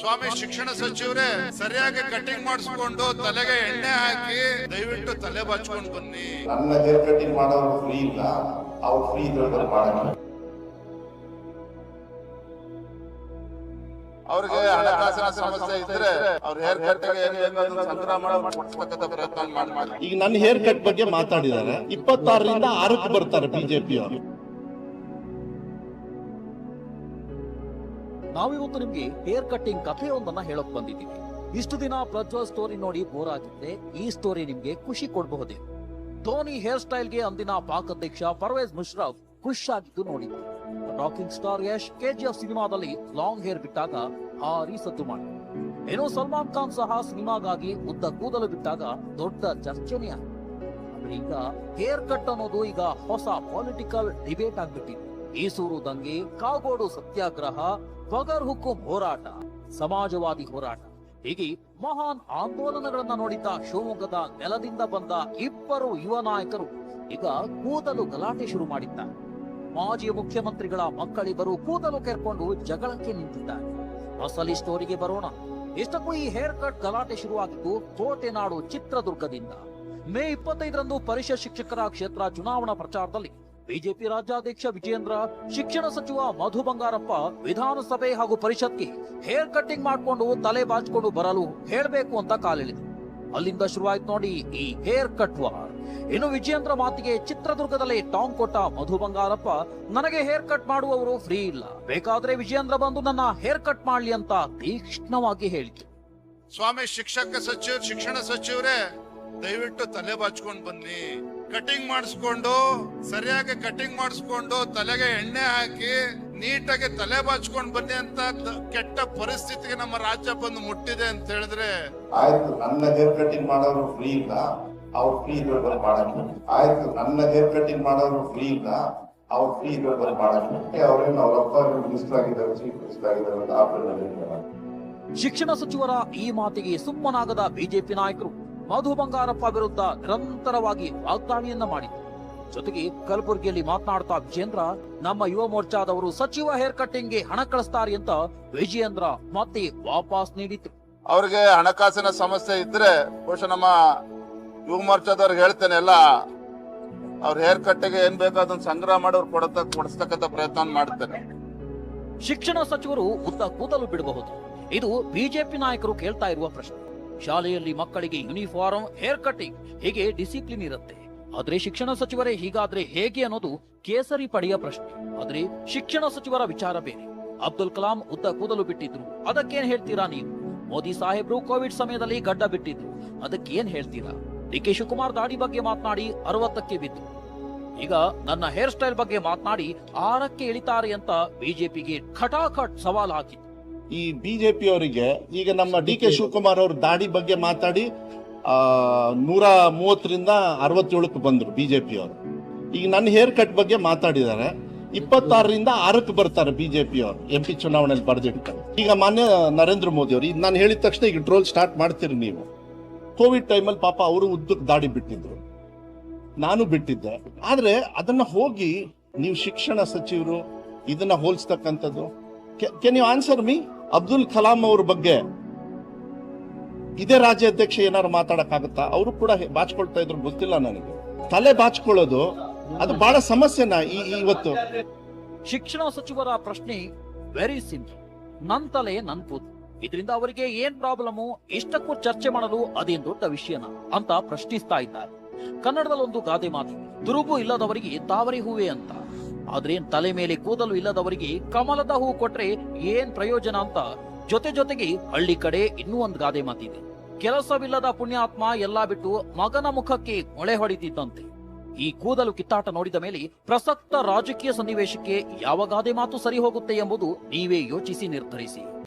ಸ್ವಾಮಿ ಶಿಕ್ಷಣ ಸಚಿವರೇ ಸರಿಯಾಗಿ ಕಟಿಂಗ್ ಮಾಡಿಸ್ಕೊಂಡು ತಲೆಗೆ ಎಣ್ಣೆ ಹಾಕಿ ದಯವಿಟ್ಟು ತಲೆ ಬಾಚ್ಕೊಂಡು ಬನ್ನಿ. ನನ್ನ ಹೇರ್ ಕಟಿಂಗ್ ಮಾಡೋರು ಫ್ರೀ ಇಲ್ಲ. ಅವ್ರು ಫ್ರೀ ಇದ್ರೆ ಮಾಡೋಣ ಅವ್ರಿಗೆ ಹಣಕಾಸಿನ ಸಮಸ್ಯೆ ಇದ್ರೆ ಅವ್ರ ಹೇರ್ ಕಟ್ ಪ್ರಯತ್ನ ಮಾಡಿ ಈಗ ನನ್ನ ಹೇರ್ ಕಟ್ ಬಗ್ಗೆ ಮಾತಾಡಿದ್ದಾರೆ. ಇಪ್ಪತ್ತಾರರಿಂದ ಆರಕ್ಕೆ ಬರ್ತಾರೆ ಬಿಜೆಪಿ ಅವರು. ನಾವಿವತ್ತು ನಿಮ್ಗೆ ಹೇರ್ ಕಟ್ಟಿಂಗ್ ಕಥೆಯೊಂದನ್ನ ಹೇಳಕ್ ಬಂದಿದ್ದೀವಿ. ಇಷ್ಟು ದಿನ ಪ್ರಜ್ವಲ್ ಸ್ಟೋರಿ ನೋಡಿ ಬೋರ್ ಆಗಿದ್ರೆ ಈ ಸ್ಟೋರಿ ನಿಮ್ಗೆ ಖುಷಿ ಕೊಡಬಹುದೇ? ಧೋನಿ ಹೇರ್ ಸ್ಟೈಲ್ಗೆ ಅಂದಿನ ಪಾಕ್ ಅಧ್ಯಕ್ಷ ಪರ್ವೇಜ್ ಮುಷ್ರಫ್ ಖುಷ್ ಆಗಿದ್ದು ನೋಡಿದ್ರು ರಾಕಿಂಗ್ ಸ್ಟಾರ್ ಯಶ್ ಕೆಜಿಎಫ್ ಸಿನಿಮಾದಲ್ಲಿ ಲಾಂಗ್ ಹೇರ್ ಬಿಟ್ಟಾಗ ಭಾರಿ ಸದ್ದು ಮಾಡಿ. ಏನೋ ಸಲ್ಮಾನ್ ಖಾನ್ ಸಹ ಸಿನಿಮಾಗಾಗಿ ಉದ್ದ ಕೂದಲು ಬಿಟ್ಟಾಗ ದೊಡ್ಡ ಚರ್ಚೆನೇ. ಈಗ ಹೇರ್ ಕಟ್ ಅನ್ನೋದು ಈಗ ಹೊಸ ಪೊಲಿಟಿಕಲ್ ಡಿಬೇಟ್ ಆಗ್ಬಿಟ್ಟಿದೆ. ಈಸೂರು ದಂಗೆ ಕಾಗೋಡು ಸತ್ಯಾಗ್ರಹ ಬಗರ್ ಹುಕುಂ ಹೋರಾಟ, ಸಮಾಜವಾದಿ ಹೋರಾಟ. ಹೀಗೆ ಮಹಾನ್ ಆಂದೋಲನಗಳನ್ನ ನೋಡಿದ್ದ ಶಿವಮೊಗ್ಗದ ನೆಲದಿಂದ ಬಂದ ಇಬ್ಬರು ಯುವ ನಾಯಕರು ಈಗ ಕೂದಲು ಗಲಾಟೆ ಶುರು ಮಾಡಿದ್ದಾರೆ. ಮಾಜಿ ಮುಖ್ಯಮಂತ್ರಿಗಳ ಮಕ್ಕಳಿಬ್ಬರು ಕೂದಲು ಕೆರ್ಕೊಂಡು ಜಗಳಕ್ಕೆ ನಿಂತಿದ್ದಾರೆ. ಅಸಲಿ ಸ್ಟೋರಿಗೆ ಬರೋಣ. ಇಷ್ಟಕ್ಕೂ ಈ ಹೇರ್ ಕಟ್ ಗಲಾಟೆ ಶುರುವಾಗಿದ್ದು ಕೋಟೆನಾಡು ಚಿತ್ರದುರ್ಗದಿಂದ. ಮೇ ಇಪ್ಪತ್ತೈದರಂದು ಪರಿಷತ್ ಶಿಕ್ಷಕರ ಕ್ಷೇತ್ರ ಚುನಾವಣಾ ಪ್ರಚಾರದಲ್ಲಿ ಬಿಜೆಪಿ ರಾಜ್ಯಾಧ್ಯಕ್ಷ ವಿಜೇಂದ್ರ ಶಿಕ್ಷಣ ಸಚಿವ ಮಧು ಬಂಗಾರಪ್ಪ, ವಿಧಾನಸಭೆ ಹಾಗೂ ಪರಿಷತ್ಗೆ ಹೇರ್ ಕಟ್ಟಿಂಗ್ ಮಾಡ್ಕೊಂಡು ತಲೆ ಬಾಚ್ಕೊಂಡು ಬರಲು ಹೇಳಬೇಕು ಅಂತ ಕಾಲಿಳಿದ್ರು ಅಲ್ಲಿಂದ ಶುರುವಾಯ್ತು ನೋಡಿ ಈ ಹೇರ್ ಕಟ್ ವಾರ್. ಇನ್ನು ವಿಜೇಂದ್ರ ಮಾತಿಗೆ ಚಿತ್ರದುರ್ಗದಲ್ಲಿ ಟಾಂಗ್ ಕೊಟ್ಟ ಮಧು ಬಂಗಾರಪ್ಪ, ನನಗೆ ಹೇರ್ ಕಟ್ ಮಾಡುವವರು ಫ್ರೀ ಇಲ್ಲ. ಬೇಕಾದ್ರೆ ವಿಜೇಂದ್ರ ಬಂದು ನನ್ನ ಹೇರ್ ಕಟ್ ಮಾಡ್ಲಿ ಅಂತ ತೀಕ್ಷ್ಣವಾಗಿ ಹೇಳಿತು ಸ್ವಾಮಿ, ಶಿಕ್ಷಕ ಸಚಿವ, ಶಿಕ್ಷಣ ಸಚಿವರೇ, ದಯವಿಟ್ಟು ತಲೆ ಬಾಚ್ಕೊಂಡು ಬನ್ನಿ. ಕಟಿಂಗ್ ಮಾಡಿಸ್ಕೊಂಡು ಸರಿಯಾಗಿ ಕಟಿಂಗ್ ಮಾಡಿಸ್ಕೊಂಡು ತಲೆಗೆ ಎಣ್ಣೆ ಹಾಕಿ ನೀಟಾಗಿ ತಲೆ ಬಾಚ್ಕೊಂಡು ಬನ್ನಿ ಅಂತ ಕೆಟ್ಟ ಪರಿಸ್ಥಿತಿಗೆ ನಮ್ಮ ರಾಜ್ಯ ಬಂದು ಮುಟ್ಟಿದೆ ಅಂತ ಹೇಳಿದ್ರೆ? ಆಯ್ತು ನನ್ನ ಹೇರ್ ಕಟಿಂಗ್ ಮಾಡೋರು ಫ್ರೀ ಇಲ್ಲ. ಅವ್ರು ಫ್ರೀ ಇದ್ರೆ ಮಾಡಕ್ಕೆ ಆಯ್ತು ನನ್ನ ಹೇರ್ ಕಟಿಂಗ್ ಮಾಡೋರು ಫ್ರೀ ಇಲ್ಲ. ಅವ್ರು ಫ್ರೀ ಇದ್ರೆ ಮಾಡಕ್ಕೆ ಅವ್ರೇನು ಅವ್ರ ಅಪ್ಪ ಮಿನಿಸ್ಟರ್ ಆಗಿದ್ದಾರೆ ಚೀಫ್ ಮಿನಿಸ್ಟರ್ ಆಗಿದ್ದಾರೆ ಅಂತ ಶಿಕ್ಷಣ ಸಚಿವರ ಈ ಮಾತಿಗೆ ಸುಮ್ಮನಾಗದ ಬಿಜೆಪಿ ನಾಯಕರು. ಮಧು ಬಂಗಾರಪ್ಪ ವಿರುದ್ಧ ನಿರಂತರವಾಗಿ ವಾಗ್ದಾಳಿಯನ್ನ ಮಾಡಿದ್ರು ಜೊತೆಗೆ ಕಲಬುರಗಿಯಲ್ಲಿ ಮಾತನಾಡ್ತಾ ವಿಜೇಂದ್ರ ನಮ್ಮ ಯುವ ಮೋರ್ಚಾದವರು ಸಚಿವ ಹೇರ್ ಕಟ್ಟಿಂಗ್ಗೆ ಹಣ ಕಳಿಸ್ತಾರೆ ಅಂತ ವಿಜಯೇಂದ್ರ ಮತ್ತೆ ವಾಪಸ್ ನೀಡಿತ್ತು ಅವ್ರಿಗೆ ಹಣಕಾಸಿನ ಸಮಸ್ಯೆ ಇದ್ರೆ ಬಹುಶಃ ನಮ್ಮ ಯುವ ಮೋರ್ಚಾದವ್ರಿಗೆ ಹೇಳ್ತೇನೆ ಎಲ್ಲ ಅವ್ರ ಹೇರ್ ಕಟ್ಟಿಗೆ ಏನ್ ಬೇಕೋ ಅದನ್ನ ಸಂಗ್ರಹ ಮಾಡೋರು ಕೊಡತ ಕೊಡಿಸ್ತಕ್ಕಂಥ ಪ್ರಯತ್ನ ಮಾಡ್ತೇನೆ. ಶಿಕ್ಷಣ ಸಚಿವರು ಉದ್ದ ಕೂದಲು ಬಿಡಬಹುದು. ಇದು ಬಿಜೆಪಿ ನಾಯಕರು ಕೇಳ್ತಾ ಇರುವ ಪ್ರಶ್ನೆ. ಶಾಲೆಯಲ್ಲಿ ಮಕ್ಕಳಿಗೆ ಯೂನಿಫಾರ್ಮ್ ಹೇರ್ ಕಟಿಂಗ್ ಹೀಗೆ ಡಿಸಿಪ್ಲಿನ್ ಇರುತ್ತೆ. ಆದ್ರೆ ಶಿಕ್ಷಣ ಸಚಿವರೇ ಹೀಗಾದ್ರೆ ಹೇಗೆ ಅನ್ನೋದು ಕೇಸರಿ ಪಡೆಯ ಪ್ರಶ್ನೆ. ಆದ್ರೆ ಶಿಕ್ಷಣ ಸಚಿವರ ವಿಚಾರ ಬೇರೆ. ಅಬ್ದುಲ್ ಕಲಾಂ ಉದ್ದ ಕೂದಲು ಬಿಟ್ಟಿದ್ರು. ಅದಕ್ಕೇನ್ ಹೇಳ್ತೀರಾ ನೀವು? ಮೋದಿ ಸಾಹೇಬ್ರು ಕೋವಿಡ್ ಸಮಯದಲ್ಲಿ ಗಡ್ಡ ಬಿಟ್ಟಿದ್ರು. ಅದಕ್ಕೇನ್ ಹೇಳ್ತೀರಾ? ಡಿ ಕೆ ಶಿವಕುಮಾರ್ ದಾಡಿ ಬಗ್ಗೆ ಮಾತನಾಡಿ ಅರವತ್ತಕ್ಕೆ ಬಿದ್ದು. ಈಗ ನನ್ನ ಹೇರ್ ಸ್ಟೈಲ್ ಬಗ್ಗೆ ಮಾತನಾಡಿ ಆರಕ್ಕೆ ಇಳಿತಾರೆ ಅಂತ ಬಿಜೆಪಿಗೆ ಖಟಾಖಟ್ ಸವಾಲ್ ಹಾಕಿತ್ತು ಈ ಬಿಜೆಪಿ ಅವರಿಗೆ ಈಗ ನಮ್ಮ ಡಿ ಕೆ ಶಿವಕುಮಾರ್ ಅವರು ದಾಡಿ ಬಗ್ಗೆ ಮಾತಾಡಿ ನೂರ ಮೂವತ್ತರಿಂದ ಅರವತ್ತೇಳಕ್ಕೆ ಬಂದ್ರು ಬಿಜೆಪಿ ಅವರು ಈಗ ನನ್ನ ಹೇರ್ ಕಟ್ ಬಗ್ಗೆ ಮಾತಾಡಿದ್ದಾರೆ. ಇಪ್ಪತ್ತಾರರಿಂದ ಆರಕ್ಕೆ ಬರ್ತಾರೆ ಬಿಜೆಪಿ ಅವರು ಎಂ ಪಿ ಚುನಾವಣೆಯಲ್ಲಿ ಬರೆದಿರ್ತಾರೆ. ಈಗ ಮಾನ್ಯ ನರೇಂದ್ರ ಮೋದಿ ಅವರು ಈಗ ನಾನು ಹೇಳಿದ ತಕ್ಷಣ ಈಗ ಟ್ರೋಲ್ ಸ್ಟಾರ್ಟ್ ಮಾಡ್ತೀರಿ ನೀವು. ಕೋವಿಡ್ ಟೈಮಲ್ಲಿ ಪಾಪ ಅವರು ಉದ್ದಕ್ಕೆ ದಾಡಿ ಬಿಟ್ಟಿದ್ರು. ನಾನು ಬಿಟ್ಟಿದ್ದೆ. ಆದರೆ ಅದನ್ನ ಹೋಗಿ ನೀವು ಶಿಕ್ಷಣ ಸಚಿವರು ಇದನ್ನ ಹೋಲಿಸ್ತಕ್ಕಂಥದ್ದು can you answer me Abdul Kalam ಅವ್ರ ಬಗ್ಗೆ. ಇದೇ ರಾಜ್ಯಾಧ್ಯಕ್ಷ ಏನಾರು ಮಾತಾಡಕ್ಕಾಗತ್ತಾ? ಅವರು ಕೂಡ ಬಾಚ್ಕೊಳ್ತಾ ಇದ್ರು, ಗೊತ್ತಿಲ್ಲ ನನಗೆ. ತಲೆ ಬಾಚ್ಕೊಳ್ಳೋದು, ಅದು ಬಹಳ ಸಮಸ್ಯೆನ ಈ- ಇವತ್ತು? ಶಿಕ್ಷಣ ಸಚಿವರ ಪ್ರಶ್ನೆ ವೆರಿ ಸಿಂಪಲ್ ನನ್ ತಲೆ, ನನ್ ಕೂತು ಇದರಿಂದ ಅವರಿಗೆ ಏನ್ ಪ್ರಾಬ್ಲಮ್? ಇಷ್ಟಕ್ಕೂ ಚರ್ಚೆ ಮಾಡಲು ಅದೇನ್ ದೊಡ್ಡ ವಿಷಯನ? ಅಂತ ಪ್ರಶ್ನಿಸ್ತಾ ಇದ್ದಾರೆ. ಕನ್ನಡದಲ್ಲಿ ಒಂದು ಗಾದೆ ಮಾತು. ದುರುಬು ಇಲ್ಲದವರಿಗೆ ತಾವರಿ ಹೂವೆ ಅಂತ. ಆದ್ರೆ ತಲೆ ಮೇಲೆ ಕೂದಲು ಇಲ್ಲದವರಿಗೆ ಕಮಲದ ಹೂ ಕೊಟ್ರೆ ಏನ್ ಪ್ರಯೋಜನ ಅಂತ ಜೊತೆ ಜೊತೆಗೆ ಹಳ್ಳಿ ಕಡೆ ಇನ್ನೂ ಒಂದ್ ಗಾದೆ ಮಾತಿದೆ. ಕೆಲಸವಿಲ್ಲದ ಪುಣ್ಯಾತ್ಮ ಎಲ್ಲಾ ಬಿಟ್ಟು ಮಗನ ಮುಖಕ್ಕೆ ಮೊಳೆ ಹೊಡಿತಿದ್ದಂತೆ. ಈ ಕೂದಲು ಕಿತ್ತಾಟ ನೋಡಿದ ಮೇಲೆ ಪ್ರಸಕ್ತ ರಾಜಕೀಯ ಸನ್ನಿವೇಶಕ್ಕೆ ಯಾವ ಗಾದೆ ಮಾತು ಸರಿ ಹೋಗುತ್ತೆ ಎಂಬುದು ನೀವೇ ಯೋಚಿಸಿ ನಿರ್ಧರಿಸಿ.